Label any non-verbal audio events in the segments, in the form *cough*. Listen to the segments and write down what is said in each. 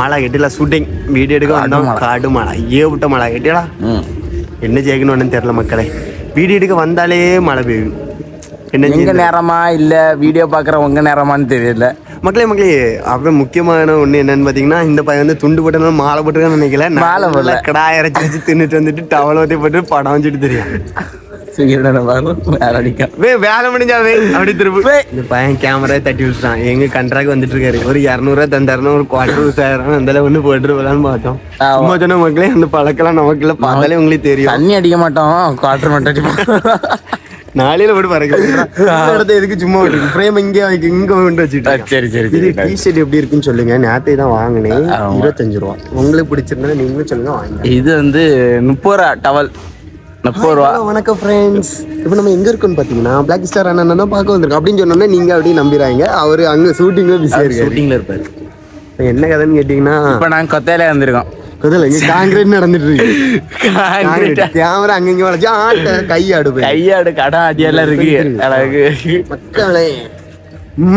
மழை கெட்டில shooting video எடுக்க வந்தோம். காடு மழை. ஏ விட்ட மழை. கெட்டியடா என்ன செய்யணும்னு தெரியல மக்களே. வீடியோ எடுக்க வந்தாலே மழை பெய்யும். என்ன எங்க நேரமா இல்ல வீடியோ பாக்குற உங்க நேரமான்னு தெரியல. மக்களே மக்களே அப்புறம் முக்கியமான ஒண்ணு என்னன்னு பாத்தீங்கன்னா இந்த பையன் வந்து துண்டு போட்டு மாலை போட்டுருக்கான்னு நினைக்கல. மாலை போடல. கடாய் இறச்சி வச்சு தின்னுட்டு வந்துட்டு டவல் ஊத்தி போட்டு படம் வச்சுட்டு தெரியும். வேலை முடிஞ்சாவே அப்படி திரும்ப இந்த பையன் கேமரா தட்டி விட்டுறான் எங்க கண்ட்ராக்ட் வந்துட்டு இருக்காரு ஒரு இரநூறுவா தந்தாருன்னா ஒரு குவார்டர் சாயிரம் அந்த ஒண்ணு போட்டு போலான்னு பார்த்தோம். சும்மா சொன்ன மக்களே அந்த பழக்கெல்லாம் நமக்கு இல்ல பார்த்தாலே உங்களுக்கு தெரியும். தண்ணி அடிக்க மாட்டோம். குவார்டர் மட்டும் அடிப்போம். நாளையில போட்டு இடத்த எதுக்கு சும்மா விட்டுருக்கு ஃப்ரேம் இங்கே வைக்க இங்க கொண்டு வச்சுட்டு சரி சரி இது சரி. டிஷர்ட் எப்படி இருக்குன்னு சொல்லுங்க. நேத்தை தான் வாங்கினேன். இருபத்தஞ்சு ரூபா. உங்களுக்கு பிடிச்சிருந்தா நீங்களும் சொல்லுங்க வாங்க இது வந்து முப்பது ரூபா டவல். முப்பது ரூபா வணக்கம் ஃப்ரெண்ட்ஸ் இப்போ நம்ம எங்க இருக்கோம்னு பாத்தீங்கன்னா பிளாக் ஸ்டார் அண்ணன் தான் பார்க்க வந்திருக்கோம் அப்படின்னு சொன்னோன்னே நீங்க அப்படியே நம்பிடுறாங்க அவரு அங்க ஷூட்டிங்ல பிஸியா இருக்காரு ஷூட்டிங்ல இருப்பாரு என்ன கதைன்னு கேட்டீங்கன்னா இப்ப நாங்க கொத்தையில வந்திருக்கோம் கதில் இங்க காங்கிரீட் நடந்துட்டு இருக்கு. கேமரா அங்கங்க வளைச்சு ஆட்ட கை அடுப்பு கையாடு கடன் அடியெல்லாம் இருக்கு அழகு மக்களே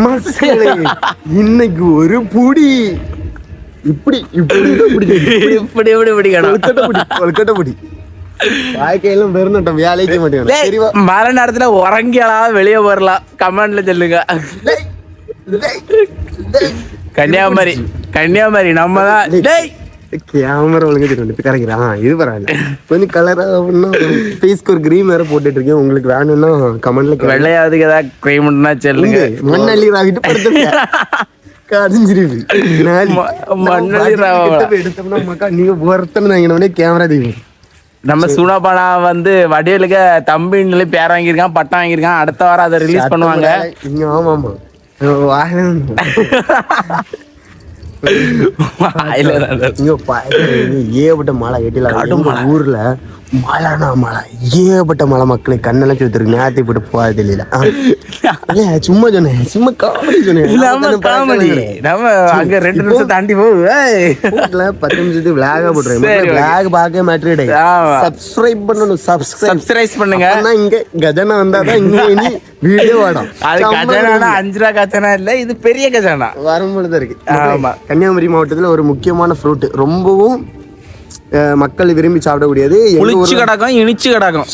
மக்களே இன்னைக்கு ஒரு புடி இப்படி இப்படி. இப்படி இப்படி இப்படி கடன் கொழுக்கட்டை புடி கொழுக்கட்டை புடி வாழ்க்கையிலும் பெருநட்டம் வேலைக்கு சரிவா மழை நேரத்துல உறங்கியலாம் வெளியே வரலாம் கமெண்ட்ல சொல்லுங்க. கன்னியாகுமரி கன்னியாகுமரி நம்ம தான். டேய் கேமரா ஒழுங்கு வந்து கரைக்கிறான் இது பரவாயில்ல கொஞ்சம் கலரா ஃபேஸ்க்கு ஒரு கிரீம் வேற போட்டுட்டு இருக்கேன். உங்களுக்கு வேணும்னா கமெண்ட்ல வெள்ளையாவதுக்கு ஏதாவது கிரைம்னா சொல்லுங்க. மண்ணள்ளி ராவிட்டு படுத்து *laughs* கடிஞ்சிருது மண்ணள்ளி ராவா. எடுத்தோம்னா மக்கா நீங்க ஒருத்தன வாங்கினோடனே கேமரா தீவும் நம்ம சுனாபானா வந்து வடிவேலுக்கு தம்பின்னு பேர் வாங்கியிருக்கான் பட்டம் வாங்கியிருக்கான். அடுத்த வாரம் அதை ரிலீஸ் பண்ணுவாங்க. இங்க ஆமா *laughs* பயங்கர ஏகப்பட்ட மழை எட்டில ஊர்ல மழைனா மழை ஏகப்பட்ட மழை மக்களே கண்ணெல்லாம் சுத்திருக்கு நேரத்தை போட்டு போகாது தெரியல. இல்ல, சும்மா சொன்னேன். சும்மா காமெடி சொன்னேன். நம்ம காமெடி நம்ம அங்க ரெண்டு நிமிஷம் தாண்டி. வீட்டுல பத்து நிமிஷத்துக்கு விளாக okay. விளாக் பார்க்க ஆமா. சப்ஸ்கிரைப் பண்ணணும். சப்ஸ்கிரைப் பண்ணுங்க. இங்க கஜனா வந்தாதான் இங்க இனி வீடியோ வாடும் அது கஜானா அஞ்சு ரூபா கஜானா இல்ல இது பெரிய கஜானா. வரும்பொழுது இருக்கு. ஆமா. கன்னியாகுமரி மாவட்டத்துல ஒரு முக்கியமான ஃப்ரூட் ரொம்பவும் மக்கள் விரும்பி சாப்பிடக்கூடியது புளிச்சு கிடக்கும் இனிச்சு கிடக்கும்.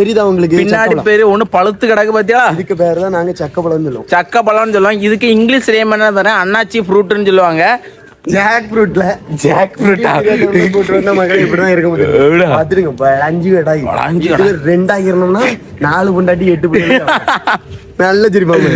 தெரியுதா உங்களுக்கு? பின்னாடி? பேரு ஒண்ணு பழுத்து கிடக்கு பாத்தியா? இதுக்கு பேர் தான் நாங்க சக்கப்பழம் சொல்லுவோம். சக்க பழம்னு சொல்லுவாங்க. இதுக்கு இங்கிலீஷ் நேம் என்ன தரேன் அண்ணாச்சி ஃப்ரூட்னு சொல்லுவாங்க. ஜாக் ஃப்ரூட்ல ஜாக் ஃப்ரூட்டா கூட்டு வந்தா மக்கள் இப்படிதான் இருக்க முடியும்? பாத்துருங்க அஞ்சு கடாய் அஞ்சு ரெண்டாயிரம்னா நாலு பொண்டாட்டி எட்டு பிள்ளை. நல்ல சிரிப்பாங்க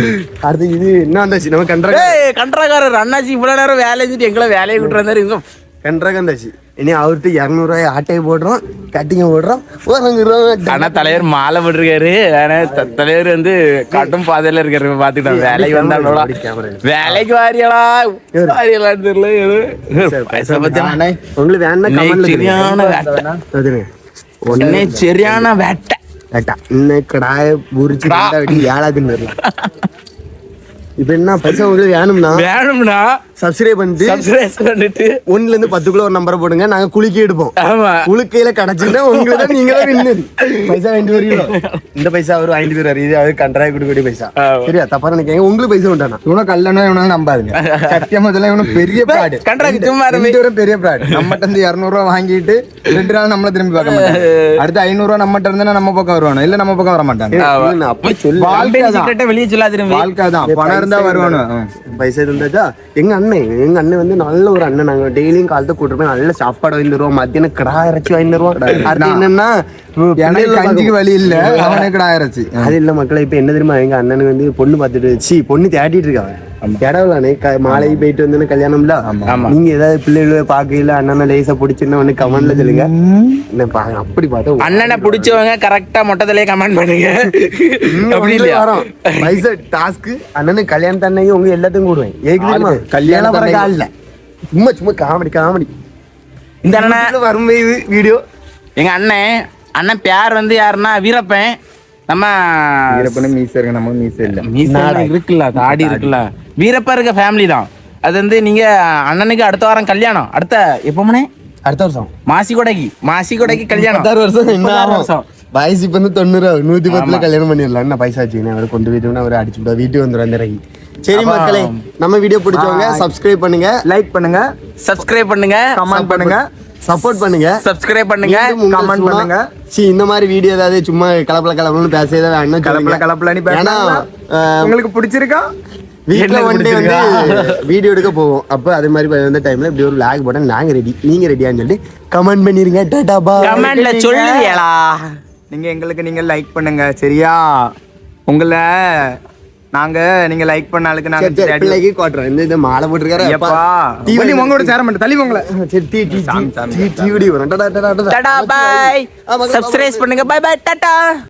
அடுத்து இது என்ன வந்தாச்சு? நம்ம கண்ட்ரா கண்ட்ராக்காரர் அண்ணாச்சி இவ்வளவு நேரம் வேலை செஞ்சுட்டு எங்களை வேலையை விட்டு வந்தாரு. இவங்க கண்ட்ராக வந்தாச்சு. இனி அவர்கிட்ட இரநூறுவாய் ஆட்டையை போடுறோம் கட்டிங்க போடுறோம். வாங்குறோம் ஆனா தலைவர் மாலை போட்டிருக்காரு. ஆனா தலைவர் வந்து கட்டும் பாதையில இருக்காரு. பாத்துக்கிட்டோம். வேலைக்கு எடுக்கு. வேலைக்கு வாரியலா? வாரியலான்னு தெரியல. உங்களுக்கு வேணா கமெண்ட்ல சரியான வேட்டை. வேட்டை. இன்னும் கடாய வெட்டி ஏழாதுன்னு வரலாம் இப்ப என்ன பைசா உங்களுக்கு வேணும்னா வேணும்னா சப்ஸ்கிரைப் பண்ணிட்டு சப்ஸ்கிரைப் பண்ணிட்டு ஒண்ணுல இருந்து பத்துக்குள்ள ஒரு நம்பரை போடுங்க நாங்க குலுக்கி எடுப்போம். ஆமா. குலுக்கையில கிடைச்சுன்னா உங்களுக்கு தான் நீங்க தான் வின்னு பைசா வாங்கிட்டு வரீங்களோ இந்த பைசா அவர் வாங்கிட்டு போயிரு இது அவர் கண்டராய் கொடுக்கக்கூடிய பைசா. சரியா? தப்பா நினைக்காங்க உங்களுக்கு பைசா உண்டானா? இவனும் கல்லணா இவனும் நம்பாதுங்க. சத்தியமா இதெல்லாம் இவனும் பெரிய பிராடு சும்மா பேரும் பெரிய பிராடு நம்மகிட்ட இருந்து இரநூறுவா வாங்கிட்டு ரெண்டு நாள் நம்மள திரும்பி பார்க்க மாட்டாங்க. அடுத்து ஐநூறுவா நம்மகிட்ட இருந்தா நம்ம பக்கம் வருவானு? இல்ல நம்ம பக்கம் வர மாட்டாங்க அப்படி சொல்லு வாழ்க்கை வெளியே சொல்லாதிருங்க வாழ்க்கை தான். பணம் இருந்தா வருவானு பைசா இருந்தாச்சா எங்க அண்ணன் எங்க அண்ணன் வந்து நல்ல ஒரு அண்ணன். நாங்க டெய்லியும் காலத்தை கூட்டு போய் நல்ல சாப்பாடு வாங்கி தருவோம் மத்தியானம் கடா இறைச்சி வாங்கி தருவோம் என்னன்னா எனக்கு கஞ்சிக்கு வழி இல்ல. அவனுக்கு ஆயிரச்சு அது இல்ல மக்களை இப்ப என்ன தெரியுமா எங்க அண்ணனுக்கு வந்து பொண்ணு பார்த்துட்டு சி பொண்ணு தேடிட்டு இருக்காங்க தேடவலானே மாலை போயிட்டு வந்து கல்யாணம்ல. நீங்க ஏதாவது பிள்ளைகளை பாக்கையில அண்ணனை லேசா பிடிச்சுன்னா வந்து கமெண்ட்ல சொல்லுங்க. என்ன பாருங்க அப்படி பார்த்தா அண்ணனை பிடிச்சவங்க கரெக்டா மொட்டத்திலே கமெண்ட் பண்ணுங்க. அப்படி பைசா டாஸ்க் அண்ணனுக்கு கல்யாணம் தன்னையும் உங்க எல்லாத்தையும் கூடுவேன். ஆளுக்கு கல்யாணம் வர. காலில் சும்மா சும்மா காமெடி காமெடி இந்த அண்ணனை வரும்போது வீடியோ. எங்க அண்ணன் அண்ணன் பேர் வந்து யாருன்னா வீரப்பன். நம்ம வீரப்பன மீச இருக்கு நம்ம மீச இல்ல. மீசெல்லாம் இருக்குல்ல தாடி இருக்குல்ல. வீரப்பா இருக்க ஃபேமிலி தான். அது வந்து நீங்க அண்ணனுக்கு அடுத்த வாரம் கல்யாணம். அடுத்த எப்போமனே அடுத்த வருஷம். மாசி கொடைக்கு மாசி கொடைக்கு கல்யாணம் பத்தாறு வருஷம் ஆகும்? வருஷம். வயசு இப்ப வந்து தொண்ணூறு. நூத்தி பத்துல கல்யாணம் பண்ணிடலாம். என்ன பைசா வச்சுக்கணும் அவரை கொண்டு போயிட்டோம்னா அவரை அடிச்சு வீட்டுக்கு வந்துடும் அந்த ரகி சரி மக்களே நம்ம வீடியோ பிடிச்சவங்க சப்ஸ்கிரைப் பண்ணுங்க. லைக் பண்ணுங்க. சப்ஸ்கிரைப் பண்ணுங்க. கமெண்ட் பண்ணுங்க. சப்போர்ட் பண்ணுங்க. சப்ஸ்கிரைப் பண்ணுங்க சும்மா- பண்ணுங்க. சீ, இந்த மாதிரி வீடியோ ஏதாவது சும்மா கலப்பல கலப்பலன்னு பேசவே வேணும் கலப்பல கலப்பல நீ ஏன்னா அஹ், உங்களுக்கு பிடிச்சிருக்கா? வீட்ல என்னது ஒன் டே வந்து? வீடியோ எடுக்க போவோம். அப்போ அதே மாதிரி வந்த டைம்ல இப்படி ஒரு லாக் போட்டா நாங்க ரெடி நீங்க ரெடியான்னு சொல்லிட்டு கமெண்ட் பண்ணிருங்க. டாடா பா கமெண்ட்ல சொல்லுவியலா நீங்க எங்களுக்கு நீங்க லைக் பண்ணுங்க சரியா? உங்களை நாங்க நீங்க லைக் பண்ண ஆளுக்கு நாங்க பிள்ளைக்கு காட்டுறோம் இந்த இந்த மாலை போட்டிருக்காரு எப்பா டீ நீ உங்களோட சேர மாட்டேன் தள்ளி உங்களை சரி டீ டீ சாமி, சாமி. டீ டீ வீடியோ வரும் டாடா டாடா டாடா டாடா பாய்